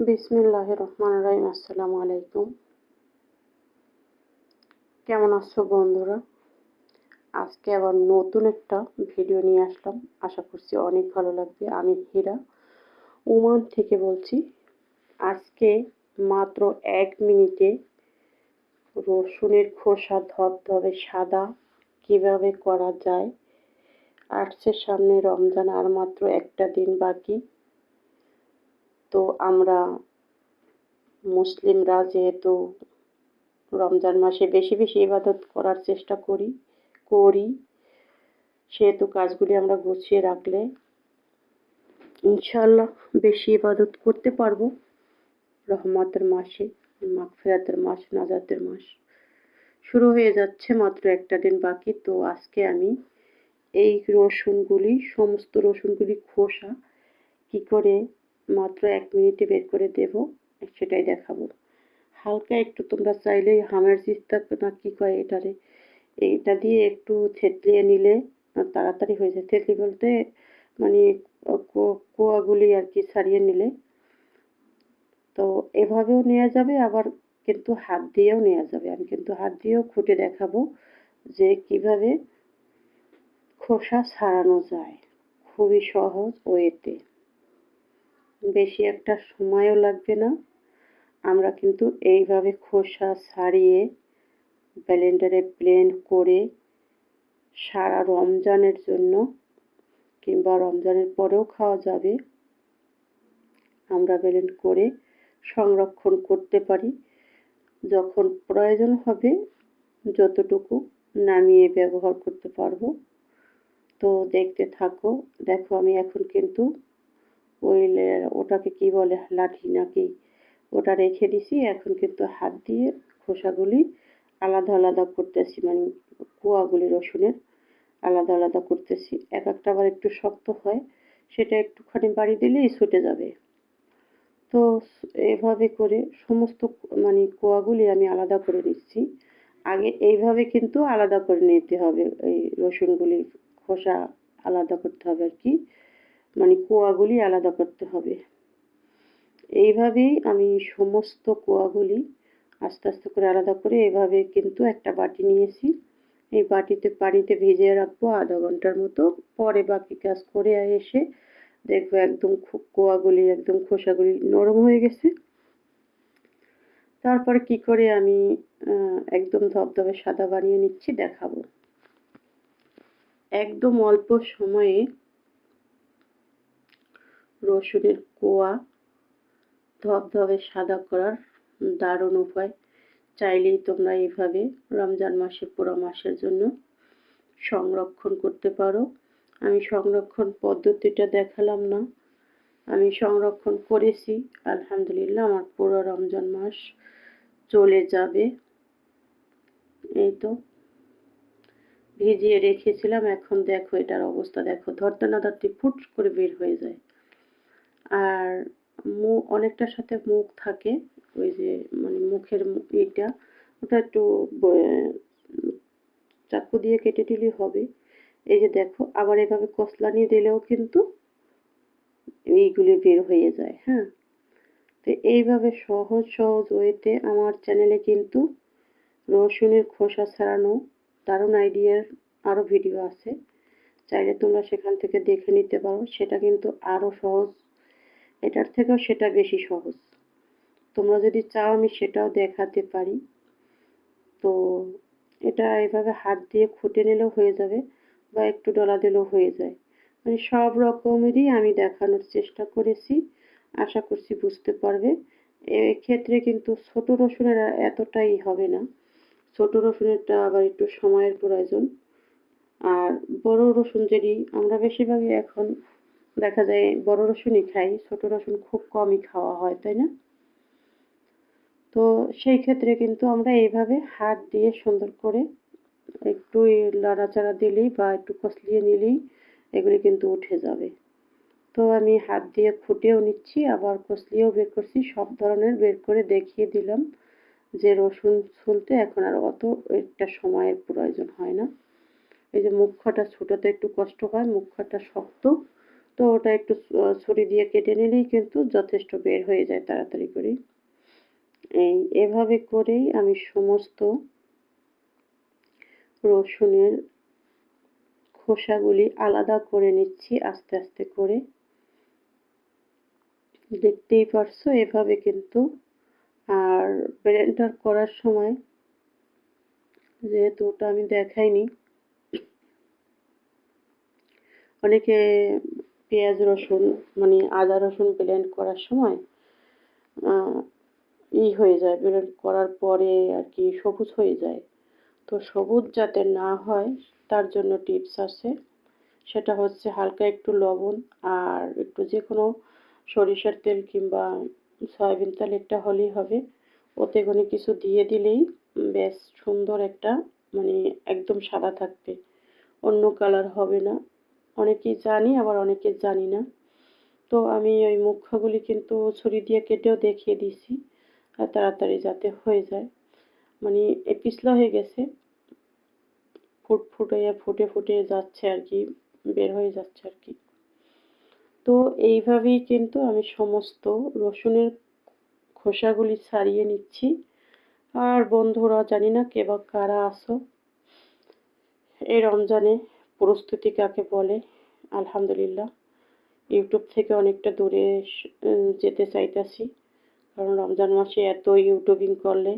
বিসমিল্লাহ রহমান রাহিম আসসালামু আলাইকুম কেমন আছো বন্ধুরা? আজকে আবার নতুন একটা ভিডিও নিয়ে আসলাম। আশা করছি অনেক ভালো লাগবে। আমি হীরা ওমান থেকে বলছি। আজকে মাত্র এক মিনিটে রসুনের খোসা ধবধবে সাদা, কীভাবে করা যায়? আসছে সামনে রমজান আর মাত্র একটা দিন বাকি। তো আমরা মুসলিমরা যেহেতু রমজান মাসে বেশি বেশি ইবাদত করার চেষ্টা করি করি, সেহেতু কাজগুলি আমরা গুছিয়ে রাখলে ইনশাল্লাহ বেশি ইবাদত করতে পারব। রহমতের মাসে, মাগফিরাতের মাস, নাজাতের মাস শুরু হয়ে যাচ্ছে মাত্র একটা দিন বাকি। তো আজকে আমি এই রসুনগুলি, সমস্ত রসুনগুলি খোসা, কি করে মাত্র এক মিনিটে বের করে দেব, সেটাই দেখাবো। হালকা একটু তোমরা চাইলে হামের চিস্তা না কি কয় এটারে? এইটা দিয়ে একটু থেতলিয়ে নিলে তাড়াতাড়ি হয়ে যায়। থেতলি বলতে মানে কুয়াগুলি আর কি ছাড়িয়ে নিলে। তো এভাবেও নেওয়া যাবে, আবার কিন্তু হাত দিয়েও নেওয়া যাবে। আমি কিন্তু হাত দিয়েও খুঁটে দেখাবো যে কীভাবে খোসা ছাড়ানো যায়। খুবই সহজ ওয়েতে। বেশি একটা সময়ও লাগবে না। আমরা কিন্তু এইভাবে খোসা ছাড়িয়ে ব্লেন্ডারে ব্লেন্ড করে সারা রমজানের জন্য কিংবা রমজানের পরেও খাওয়া যাবে। আমরা ব্লেন্ড করে সংরক্ষণ করতে পারি। যখন প্রয়োজন হবে যতটুকু নামিয়ে ব্যবহার করতে পারব। তো দেখতে থাকো। দেখো আমি এখন কিন্তু ওই ওটাকে কি বলে, লাঠি নাকি? ওটা রেখে দিছি, এখন কিন্তু হাত দিয়ে খোসাগুলি আলাদা আলাদা করতেছি মানে কুয়াগুলি রসুনের আলাদা আলাদা করতেছি। এক একটা আবার একটু শক্ত হয়, সেটা একটুখানি বাড়ি দিলেই ছুটে যাবে। তো এভাবে করে সমস্ত মানে কোয়াগুলি আমি আলাদা করে নিচ্ছি। আগে এইভাবে কিন্তু আলাদা করে নিতে হবে, এই রসুনগুলি খোসা আলাদা করতে হবে আর কি। মানে কোয়াগুলি আলাদা করতে হবে। এইভাবেই আমি সমস্ত কোয়াগুলি আস্তে আস্তে করে আলাদা করে এভাবে কিন্তু একটা বাটি নিয়েছি। এই বাটিতে পানিতে ভিজিয়ে রাখব আধা ঘণ্টার মতো। পরে বাকি কাজ করে এসে দেখব একদম কোয়াগুলি একদম খোসাগুলি নরম হয়ে গেছে। তারপরে কি করে আমি একদম ধবধবে সাদা বানিয়ে নিচ্ছি দেখাবো। একদম অল্প সময়ে রসুনের কোয়া, ধবধবে সাদা করার দারুণ উপায়। চাইলেই তোমরা এইভাবে রমজান মাসে পুরো মাসের জন্য সংরক্ষণ করতে পারো। আমি সংরক্ষণ পদ্ধতিটা দেখালাম না। আমি সংরক্ষণ করেছি। আলহামদুলিল্লাহ, আমার পুরো রমজান মাস চলে যাবে। এই তো। ভিজিয়ে রেখেছিলাম, এখন দেখো এটার অবস্থা। দেখো, ধরতে না ধরতে ফুট করে বের হয়ে যায়। আর মুখ অনেকটার সাথে মুখ থাকে, ওই যে মানে মুখের এটা ওটা একটু চাকু দিয়ে কেটে দিলেই হবে। এই যে দেখো, আবার এভাবে কসলানি দিলেও কিন্তু এইগুলি বের হয়ে যায় হ্যাঁ? তো এইভাবে সহজ সহজ ওয়েতে আমার চ্যানেলে কিন্তু রসুনের খোসা ছাড়ানো দারুণ আইডিয়ার আরও ভিডিও আছে। চাইলে তোমরা সেখান থেকে দেখে নিতে পারো, সেটা কিন্তু আরও সহজ এটার থেকেও সেটা বেশি সহজ। তোমরা যদি চাও আমি সেটাও দেখাতে পারি। তো এটা এভাবে হাত দিয়ে খুঁটে নিলেও হয়ে যাবে বা একটু ডলা দিলেও হয়ে যায়। মানে সব রকমেরই আমি দেখানোর চেষ্টা করেছি, আশা করছি বুঝতে পারবে। এক্ষেত্রে কিন্তু ছোট রসুনের এতটাই হবে না। ছোট রসুনেরটা আবার একটু সময়ের প্রয়োজন। আর বড় রসুন যদি আমরা বেশিরভাগই এখন দেখা যায় বড় রসুনই খাই, ছোট রসুন খুব কমই খাওয়া হয়, তাই না? তো সেই ক্ষেত্রে কিন্তু আমরা এইভাবে হাত দিয়ে সুন্দর করে একটু লাড়াচাড়া দিলেই বা একটু কষলিয়ে নিলেই এগুলি কিন্তু উঠে যাবে। তো আমি হাত দিয়ে ফুটেও নিচ্ছি, আবার কষলিয়েও বের করছি, সব ধরনের বের করে দেখিয়ে দিলাম যে রসুন ছুলতে এখন আর অত একটা সময়ের প্রয়োজন হয় না। এই যে মুখটা ছোটোতে একটু কষ্ট হয়, মুখটা শক্ত তো ওটা একটু ছুরি দিয়ে কেটে নিলেই কিন্তু যথেষ্ট বের হয়ে যায় তাড়াতাড়ি করে এই এভাবে করেই আমি সমস্ত রসুনের খোসাগুলি আলাদা করে নিচ্ছি আস্তে আস্তে করে। দেখতেই পারছ এভাবে কিন্তু। আর ব্লেন্ডার করার সময় যেহেতু ওটা আমি দেখাইনি, অনেকে পেঁয়াজ রসুন মানে আদা রসুন ব্লেন্ড করার সময় ই হয়ে যায় ব্লেন্ড করার পরে আর কি সবুজ হয়ে যায়। তো সবুজ যাতে না হয়, তার জন্য টিপস আছে। সেটা হচ্ছে হালকা একটু লবণ আর একটু যে কোনো সরিষার তেল কিংবা সয়াবিন তেল একটা হলেই হবে। ওতে কোনো কিছু দিয়ে দিলেই বেশ সুন্দর একটা মানে একদম সাদা থাকবে। অন্য কালার হবে না। অনেকেই জানি, আবার অনেকে জানি না। তো আমি ওই মুখাগুলি কিন্তু ছুরি দিয়ে কেটেও দেখিয়ে আর তাড়াতাড়ি যাতে হয়ে যায়। মানে এ পিছলা হয়ে গেছে, ফুট ফুটাইয়া ফুটে ফুটে যাচ্ছে আর কি, বের হয়ে যাচ্ছে আর কি। তো এইভাবেই কিন্তু আমি সমস্ত রসুনের খোসাগুলি ছাড়িয়ে নিচ্ছি। আর বন্ধুরা, জানি না কে বা কারা আসো এই রমজানে প্রস্তুতি কাকে বলে, আলহামদুলিল্লাহ। ইউটিউব থেকে অনেকটা দূরে যেতে চাইতাছি। কারণ রমজান মাসে এত ইউটিউবিং করলে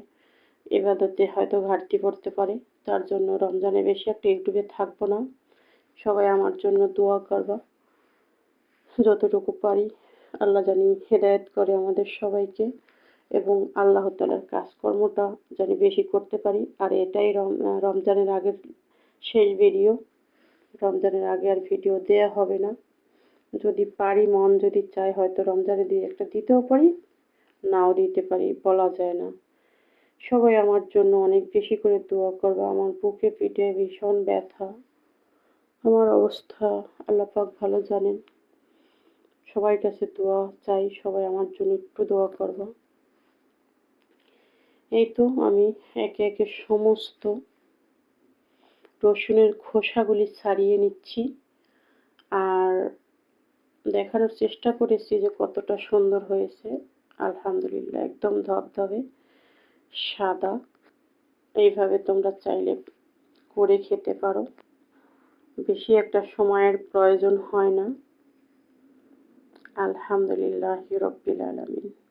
এবাদতে হয়তো ঘাটতি পড়তে পারে। তার জন্য রমজানে বেশি একটা ইউটিউবে থাকব না। সবাই আমার জন্য দোয়া করবা। যতটুকু পারি, আল্লাহ জানি হেদায়েত করে আমাদের সবাইকে এবং আল্লাহ তালার কাজকর্মটা জানি বেশি করতে পারি। আর এটাই রম, রমজানের আগের শেষ ভিডিও রমজানের আগে আর ভিডিও দেয়া হবে না। যদি পারি, মন যদি চায়, হয়তো রমজানে দিয়ে একটা দিতেও পারি, নাও দিতে পারি, বলা যায় না। সবাই আমার জন্য অনেক বেশি করে দোয়া করবে। আমার বুকে পিঠে ভীষণ ব্যথা। আমার অবস্থা আল্লাহ পাক ভালো জানেন। সবার কাছে দোয়া চাই, সবাই আমার জন্য একটু দোয়া করবা। এই তো আমি একে একে সমস্ত রসুনের খোসাগুলি ছাড়িয়ে নিচ্ছি আর দেখানোর চেষ্টা করেছি যে কতটা সুন্দর হয়েছে। আলহামদুলিল্লাহ, একদম ধবধবে, সাদা। এইভাবে তোমরা চাইলে করে খেতে পারো। বেশি একটা সময়ের প্রয়োজন হয় না। আলহামদুলিল্লাহ রব্বিল আলমিন।